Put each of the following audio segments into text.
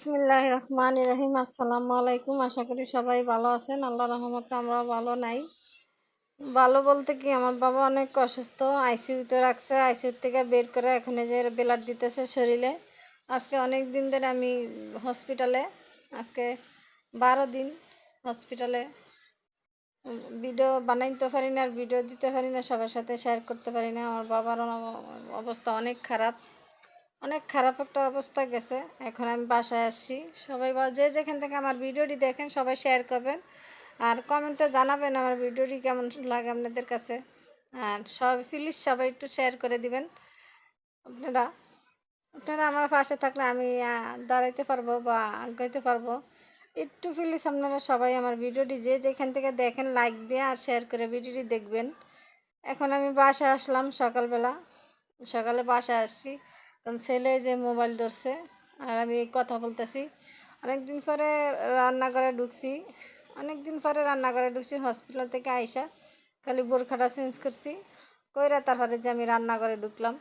বিসমিল্লাহ রহমান রহিম। আসসালামু আলাইকুম। আশা করি সবাই ভালো আছেন। আল্লাহ রহমতে আমরা ভালো নাই। ভালো বলতে কি, আমার বাবা অনেক অসুস্থ আইসিইউতে রাখছে। আইসিইউ থেকে বের করে এখন যে ব্লাড দিতেছে শরীরে। আজকে অনেক দিন ধরে আমি হসপিটালে আজকে বারো দিন হসপিটালে ভিডিও বানাইতে পারি না, আর ভিডিও দিতে পারি না, সবার সাথে শেয়ার করতে পারি না। আমার বাবার অবস্থা অনেক খারাপ। অনেক খারাপ একটা অবস্থা গেছে। এখন আমি বাসায় আসছি সবাই যে যেখান থেকে আমার ভিডিওটি দেখেন, সবাই শেয়ার করবেন। আর কমেন্টে জানাবেন আমার ভিডিওটি কেমন লাগে আপনাদের কাছে। আর সব প্লিজ সবাই একটু শেয়ার করে দিবেন। আপনারা আপনারা আমার পাশে থাকলে আমি দাঁড়াইতে পারব বা আগাইতে পারব। একটু প্লিজ আপনারা সবাই আমার ভিডিওটি যে যেখান থেকে দেখেন লাইক দিয়ে আর শেয়ার করে ভিডিওটি দেখবেন। এখন আমি বাসায় আসলাম সকালবেলা। সকালে বাসায় আসছি। কারণ ছেলে যে মোবাইল ধরছে, আর আমি কথা বলতেছি। অনেক দিন পরে রান্নাঘরে ঢুকছি। অনেক দিন পরে রান্নাঘরে ঢুকছি হসপিটাল থেকে আইসা খালি বোরখাটা চেঞ্জ করছি। কইরা তারপরে যে আমি রান্নাঘরে ঢুকলাম।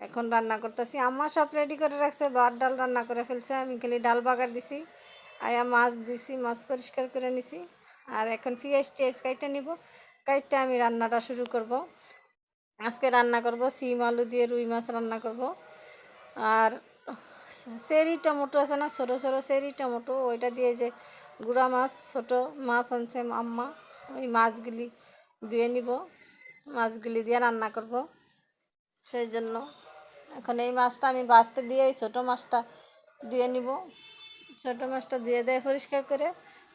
এখন রান্না করতেছি। আম্মা সব রেডি করে রাখছে, ভাত, ডাল রান্না করে ফেলছে। আমি খালি ডাল বাগার দিছি, আয়া মাছ দিছি, মাছ পরিষ্কার করে নিছি। আর এখন পেঁয়াজ টিয়াজ কাইটা নিব কাইটটা আমি রান্নাটা শুরু করব। আজকে রান্না করব সিম আলু দিয়ে রুই মাছ রান্না করব। আর সেরি টমেটো আছে না, ছোটো ছোটো সেরি টমেটো, ওইটা দিয়ে যে গুঁড়া মাছ, ছোটো মাছ আনছে আম্মা, ওই মাছগুলি ধুয়ে নিব, মাছগুলি দিয়ে রান্না করব। সেই জন্য এখন এই মাছটা আমি বাঁচতে দিয়ে এই ছোটো মাছটা ধুয়ে নিব। ছোটো মাছটা ধুয়ে দেয় পরিষ্কার করে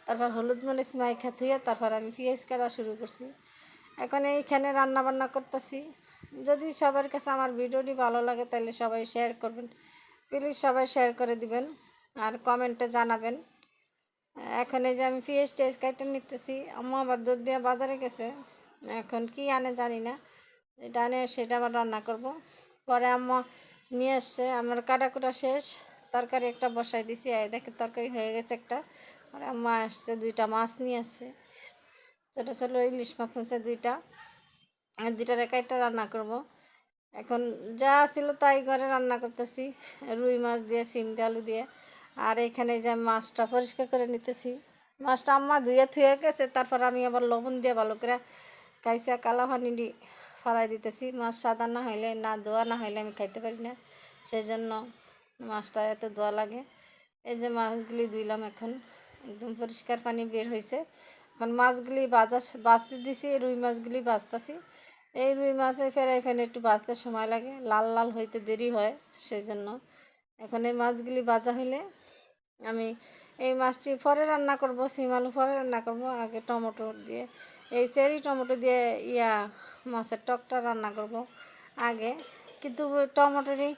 তারপর হলুদ মরিচ মাইখা ধুয়ে তারপর আমি পেঁয়াজ কাটা শুরু করছি। এখন এইখানে রান্না বান্না করতেছি। যদি সবার কাছে আমার ভিডিওটি ভালো লাগে, তাহলে সবাই শেয়ার করবেন। প্লিজ সবাই শেয়ার করে দিবেন আর কমেন্টে জানাবেন। এখন এই যে আমি পেঁয়াজ টেজ কাইটে নিতেছি। আম্মা আবার দুধ দিয়ে বাজারে গেছে। এখন কি আনে জানি না। এটা আনে, সেটা আবার রান্না করব। পরে আম্মা নিয়ে আসছে। আমার কাটাকুটা শেষ। তরকারি একটা বসাই দিছি। দেখে তরকারি হয়ে গেছে একটা। পরে আম্মা আসছে, দুইটা মাছ নিয়ে আসছে। ছোটো ছোটো ইলিশ মাছ আছে দুইটা। দুইটার দুইটা রেখাইটা রান্না করব। এখন যা ছিল তাই ঘরে রান্না করতেছি। রুই মাছ দিয়ে, সিম আলু দিয়ে। আর এখানে যে মাছটা পরিষ্কার করে নিতেছি। মাছটা আম্মা ধুয়ে থুয়ে গেছে, তারপর আমি আবার লবণ দিয়ে ভালো করে কাইসা কালা পানি ফেলাই দিতেছি। মাছ সাদা না হইলে, না ধোয়া না হইলে আমি খাইতে পারি না। সেই জন্য মাছটা এত ধোয়া লাগে। এই যে মাছগুলি ধুইলাম এখন। একদম পরিষ্কার পানি বের হয়েছে এখন মাছগুলি বাজা বাঁচতে দিছি রুই মাছগুলি বাঁচতেছি এই রুই মাছে ফেরাই ফেনে একটু বাঁচতে সময় লাগে, লাল লাল হইতে দেরি হয় সেই জন্য এখন এই মাছগুলি বাজা হইলে আমি এই মাছটি পরে রান্না করব, সিম আলু পরে রান্না করব, আগে টমেটো দিয়ে, এই চেরি টমেটো দিয়ে ইয়া মাছের টকটা রান্না করব আগে। কিন্তু টমেটোরই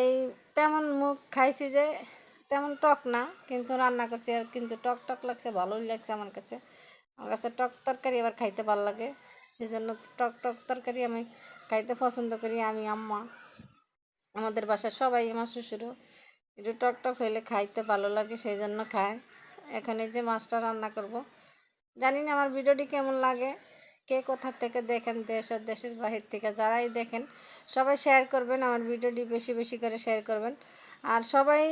এই তেমন মুখ খাইছি যে তেমন টক না, কিন্তু রান্না করছি আর কিন্তু টক টক লাগছে, ভালোই লাগছে আমার কাছে। আমার কাছে টক তরকারি আবার খাইতে ভালো লাগে, সেজন্য টক টক তরকারি আমি খাইতে পছন্দ করি, আমি, আম্মা। আমাদের বাসায় সবাই আমার শ্বশুরও একটু টক টক হইলে খাইতে ভালো লাগে সেই জন্য খায়। এখন যে মাছটা রান্না করব। জানি না আমার ভিডিওটি কেমন লাগে, কে কোথা থেকে দেখেন, দেশ ও দেশের বাহির থেকে যারাই দেখেন, সবাই শেয়ার করবেন, আমার ভিডিওটি বেশি বেশি করে শেয়ার করবেন। আর সবাই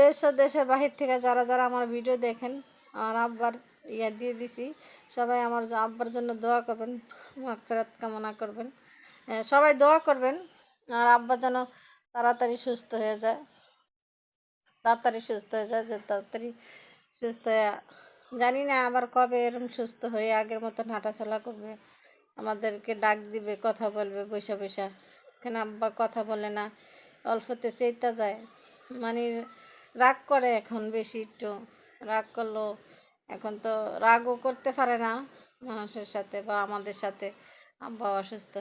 দেশ ও দেশের বাহির থেকে যারা যারা আমার ভিডিও দেখেন, আমার আব্বার ইয়া দিয়ে দিছি, সবাই আমার আব্বার জন্য দোয়া করবেন, মাগফিরাত কামনা করবেন। সবাই দোয়া করবেন, আর আব্বা যেন তাড়াতাড়ি সুস্থ হয়ে যায়, তাড়াতাড়ি সুস্থ হয়ে যায়, যে তাড়াতাড়ি সুস্থ হয়ে, জানি না আবার কবে এরকম সুস্থ হয়ে আগের মতন হাঁটাচলা করবে, আমাদেরকে ডাক দিবে, কথা বলবে বৈশা বৈশা কেন আব্বা কথা বলে না, অল্পতে চেতা যায়। মানে রাগ করে এখন বেশি একটু। রাগ করল এখন তো রাগও করতে পারে না মানুষের সাথে বা আমাদের সাথে। আব্বা অসুস্থ।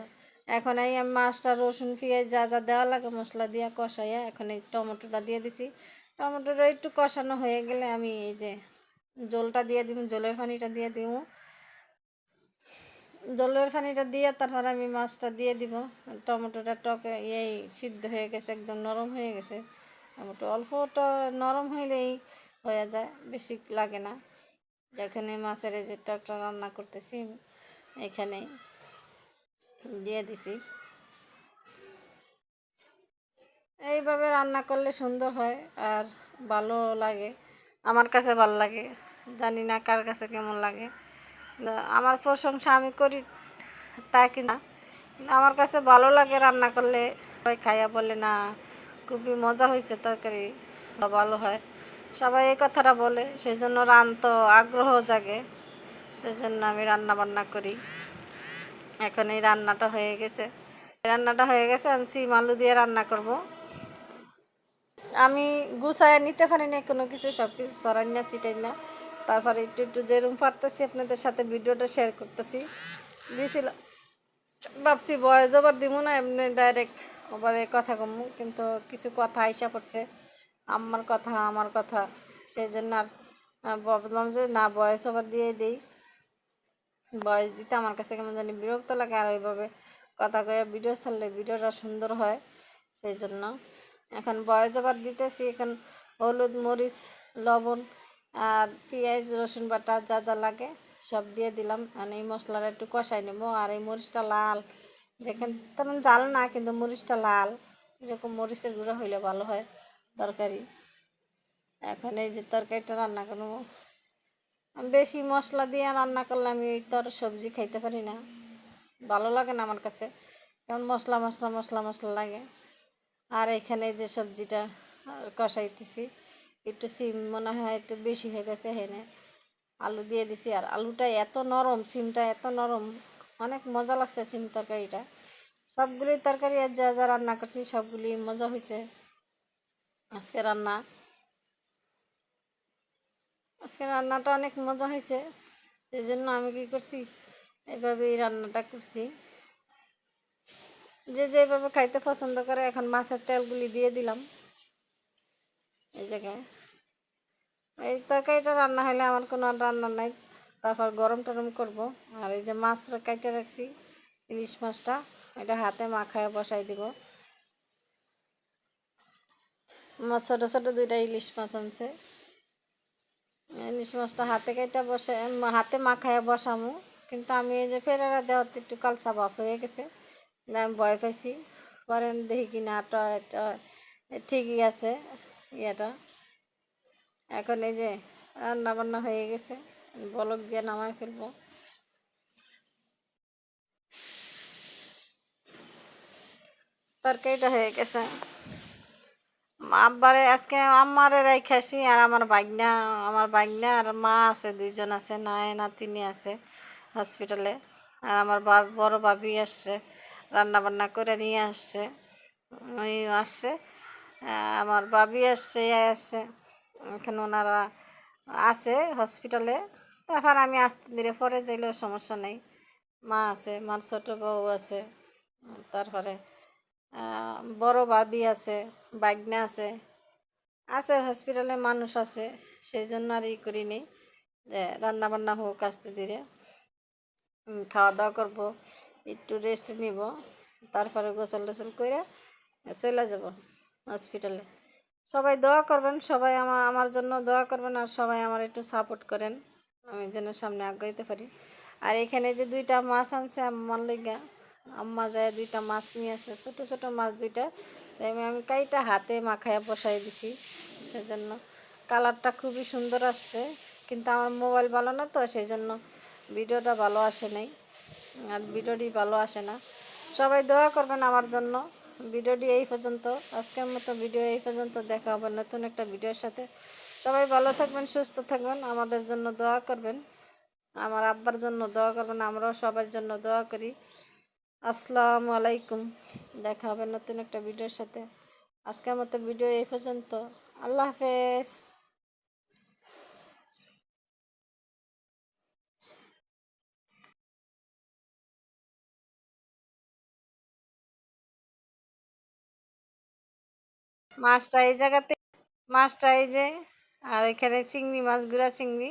এখন এই আমি মাছটা, রসুন, পেঁয়াজ যা যা দেওয়া লাগে মশলা দিয়ে কষাইয়া এখন এই টমেটোটা দিয়ে দিছি। টমেটোটা একটু কষানো হয়ে গেলে আমি এই যে জলটা দিয়ে দিব, জলের পানিটা দিয়ে দিব। জলের পানিটা দিয়ে তারপর আমি মাছটা দিয়ে দিব। টমেটোটা টকে এই সিদ্ধ হয়ে গেছে, একদম নরম হয়ে গেছে। টমেটো অল্পটা নরম হইলেই হয়ে যায়, বেশি লাগে না। এখানে মাছের এই যে রান্না করতেছি, এখানে দিয়ে দিছি। এইভাবে রান্না করলে সুন্দর হয় আর ভালো লাগে, আমার কাছে ভালো লাগে। জানি না কার কাছে কেমন লাগে। আমার প্রশংসা আমি করি তা কি না আমার কাছে ভালো লাগে রান্না করলে, সবাই খাইয়া বলে, না খুবই মজা হয়েছে তরকারি। ভালো হয়। সবাই এই কথাটা বলে সেই জন্য রান্ত আগ্রহ জাগে। সেই জন্য আমি রান্না বান্না করি। এখন এই রান্নাটা হয়ে গেছে। রান্নাটা হয়ে গেছে আমি সিম আলু দিয়ে রান্না করব। আমি গুছায় নিতে পারি না কোনো কিছু সব কিছু সরাই না চিটাই না। তারপরে একটু একটু যেরকম পারতেছি আপনাদের সাথে ভিডিওটা শেয়ার করতেছি। দিয়েছিলাম ভাবছি বয়স ওভার দিব না, এমনি ডাইরেক্ট ওভারে কথা কমু, কিন্তু কিছু কথা আইসা পড়ছে। আমার কথা আমার কথা সেই জন্য আর ভাবলাম যে না, বয়স ওভার দিয়ে দিই। বয়স দিতে আমার কাছে কেমন জানি বিরক্ত লাগে আর ওইভাবে কথা কয়ে ভিডিও ছাড়লে ভিডিওটা সুন্দর হয় সেই জন্য এখন বয়স আবার দিতেছি, এখন হলুদ, মরিচ, লবণ আর পেঁয়াজ, রসুন বাটা যা যা লাগে সব দিয়ে দিলাম। আর এই মশলাটা একটু কষাই নেব, আর এই মরিচটা লাল দেখেন, তেমন জাল না, কিন্তু মরিচটা লাল। এরকম মরিচের গুঁড়ো হইলে ভালো হয় তরকারি। এখন এই যে তরকারিটা রান্না করব। বেশি মশলা দিয়ে রান্না করলে আমি ওই তোর সবজি খাইতে পারি না। ভালো লাগে না আমার কাছে। কেমন মশলা মশলা মশলা মশলা লাগে। আর এখানে যে সবজিটা কষাইতেছি, একটু সিম মনে হয় একটু বেশি হয়ে গেছে হেনে আলু দিয়ে দিছি। আর আলুটা এত নরম, সিমটা এত নরম। অনেক মজা লাগছে সিম তরকারিটা। সবগুলি তরকারি আর যা যা রান্না করছি, সবগুলি মজা হয়েছে আজকে রান্না। আজকে রান্নাটা অনেক মজা হয়েছে সেই জন্য আমি কী করছি এইভাবেই রান্নাটা করছি। যে যেভাবে খাইতে পছন্দ করে, এখন মাছের তেলগুলি দিয়ে দিলাম। এই জায়গায়। এই তরকারিটা রান্না হলে আমার কোনো রান্না নাই। তারপর গরম টরম করব। আর এই যে মাছ কাইটে রাখছি, ইলিশ মাছটা, এটা হাতে মাখায় বসাই দিব। মাছ ছোটো ছোটো দুইটা ইলিশ মাছ আনছে। ইলিশ মাছটা হাতে কাইটা বসে হাতে মাখায় বসামু। কিন্তু আমি এই যে ফেরারা দেওয়াতে একটু কালচা ভাব হয়ে গেছে। আমি ভয় পাইছি। পরে দেখি কি না ঠিকই আছে ইয়েটা। এখন এই যে রান্না বান্না হয়ে গেছে। বলক দিয়ে নামাই ফেলব। তরকারিটা হয়ে গেছে। আব্বারে আজকে আমারে রাইখাসি আর আমার বাগনা আমার বাগনা আর মা আছে, দুইজন আছে, নাই নাতিনি আছে হসপিটালে আর আমার বা, বড় বাবি আসছে রান্না বান্না করে নিয়ে আসছে ওই আসছে, আমার বাবি আসছে, এ আসছে। এখানে ওনারা আছে হসপিটালে তারপর আমি আসতে ধীরে পরে যাইলেও সমস্যা নেই। মা আছে, মার ছোটো বউ আছে, তারপরে বড় ভাবি আছে বাগনা আছে আছে হসপিটালে মানুষ আছে সেই জন্য আর ই করিনি যে রান্না বান্না হোক আস্তে ধীরে। খাওয়া দাওয়া করব, একটু রেস্ট নিব, তারপরে গোসল টোসল করে চলে যাব হসপিটালে সবাই দোয়া করবেন, সবাই আমার আমার জন্য দোয়া করবেন আর সবাই আমার একটু সাপোর্ট করেন। আমি যেন সামনে আগাইতে পারি। আর এখানে যে দুইটা মাছ আনছে আমার লেগা আম্মা যায় দুইটা মাছ নিয়ে আসে, ছোটো ছোটো মাছ দুইটা। তাই আমি কাইটা হাতে মাখায় বসাই দিছি, সেজন্য কালারটা খুবই সুন্দর আসছে। কিন্তু আমার মোবাইল ভালো না তো সেই জন্য ভিডিওটা ভালো আসে নাই। আর ভিডিওটি ভালো আসে না। সবাই দোয়া করবেন আমার জন্য। ভিডিওটি এই পর্যন্ত। আজকের মতো ভিডিও এই পর্যন্ত। দেখা হবে নতুন একটা ভিডিওর সাথে। সবাই ভালো থাকবেন, সুস্থ থাকবেন, আমাদের জন্য দোয়া করবেন। আমার আব্বার জন্য দোয়া করবেন, আমরাও সবার জন্য দোয়া করি। আসসালামু আলাইকুম, দেখা হবে নতুন একটা ভিডিওর সাথে। আজকের মতো ভিডিও এই পর্যন্ত। আল্লাহ হাফেজ। মাছটা এই জায়গাতে মাছটা এই যে আর এখানে চিংড়ি মাছ গুঁড়া চিংড়ি।